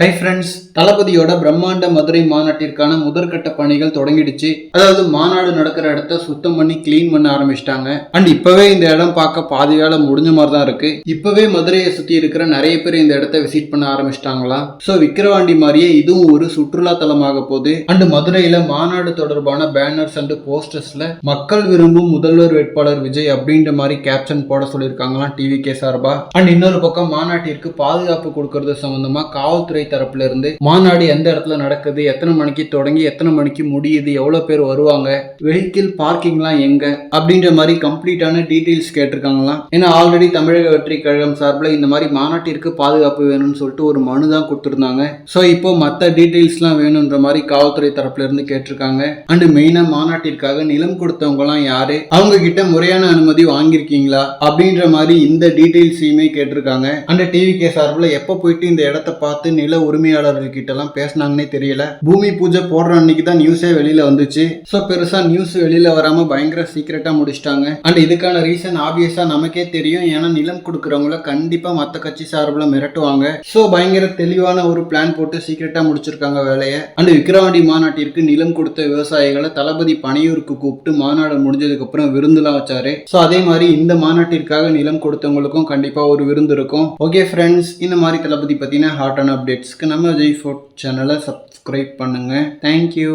Hi friends தளபதியோட பிரம்மாண்ட மதுரை மாநாட்டிற்கான முதற்கட்ட பணிகள் தொடங்கிடுச்சு. அதாவது மாநாடு நடக்கிற இடத்த சுத்தம் பண்ணி கிளீன் பண்ண ஆரம்பிச்சிட்டாங்க. அண்ட் இப்பவே இந்த இடம் பார்க்க பாதி வேலை முடிஞ்ச மாதிரி தான் இருக்கு. இப்பவே மதுரையை சுத்தி இருக்கிற நிறைய பேர் இந்த இடத்த விசிட் பண்ண ஆரம்பிச்சிட்டாங்களாம் ஸோ விக்கிரவாண்டி மாதிரியே இதுவும் ஒரு சுற்றுலா தலமாக போகுது. அண்ட் மதுரையில மாநாடு தொடர்பான பேனர்ஸ் அண்ட் போஸ்டர்ஸ்ல மக்கள் விரும்பும் முதல்வர் வேட்பாளர் விஜய் அப்படின்ற மாதிரி கேப்ஷன் போட சொல்லியிருக்காங்களாம் டிவி கே சார்பா. அண்ட் இன்னொரு பக்கம் மாநாட்டிற்கு பாதுகாப்பு கொடுக்கறது சம்பந்தமா காவல்துறை தரப்புல இருந்து மாநாடு எந்த இடத்துல நடக்குது எத்தனை மணிக்கு தொடங்கி எத்தனை மணிக்கு முடியுது எவ்வளவு பேர் வருவாங்க வெஹிக்கிள் பார்க்கிங்லாம் எங்க அப்படின்ற மாதிரி கம்ப்ளீட்டான டீடைல்ஸ் கேட்டிருக்காங்களாம். ஏன்னா ஆல்ரெடி தமிழக வெற்றி கழகம் சார்பில் இந்த மாதிரி மாநாட்டிற்கு பாதுகாப்பு வேணும்னு சொல்லிட்டு ஒரு மனு தான் கொடுத்துருந்தாங்க. ஸோ இப்போ மற்ற டீடைல்ஸ்லாம் வேணுன்ற மாதிரி காவல்துறை தரப்புல இருந்து கேட்டிருக்காங்க. அண்ட் மெயினா மாநாட்டிற்காக நிலம் கொடுத்தவங்கலாம் யாரு? அவங்க கிட்ட முறையான அனுமதி வாங்கியிருக்கீங்களா? அப்படின்ற மாதிரி இந்த டீடைல்ஸையுமே கேட்டிருக்காங்க. அண்ட் டிவி கே சார்பில் எப்போ போயிட்டு இந்த இடத்த பார்த்து நில உரிமையாளர்கள் கிட்ட எல்லாம் பேசினாங்கன்னே தெரியல. பூமி பூஜை போடுற அன்னைக்கு தான் நியூஸே வெளியில வந்துச்சு. ஸோ பெருசா நியூஸ் வெளியில வராம பயங்கர சீக்கிரட்டா முடிச்சிட்டாங்க. அண்ட் இதுக்கான ரீசன் ஆப்வியஸா நமக்கே தெரியும். ஏன்னா நிலம் கொடுக்குறவங்கள கண்டிப்பா மற்ற கட்சி சார்பில் மிரட்டுவாங்க. ஸோ பயங்கர தெளிவான ஒரு பிளான் போட்டு சீக்கிரட்டா முடிச்சிருக்காங்க வேலையை. அண்ட் விக்கிரவாண்டி மாநாட்டிற்கு நிலம் கொடுத்த விவசாயிகளை தளபதி பனையூருக்கு கூப்பிட்டு மாநாடு முடிஞ்சதுக்கு அப்புறம் விருந்துலாம் வச்சாரு. ஸோ அதே மாதிரி இந்த மாநாட்டிற்காக நிலம் கொடுத்தவங்களுக்கும் கண்டிப்பா ஒரு விருந்து இருக்கும். ஓகே ஃப்ரெண்ட்ஸ் இந்த மாதிரி தளபதி பத்தின ஹாட் அண்ட் அப்டேட்ஸ்க்கு நம்ம ஜெய் ஃபுட் சேனலை சப்ஸ்கிரைப் பண்ணுங்க. Thank you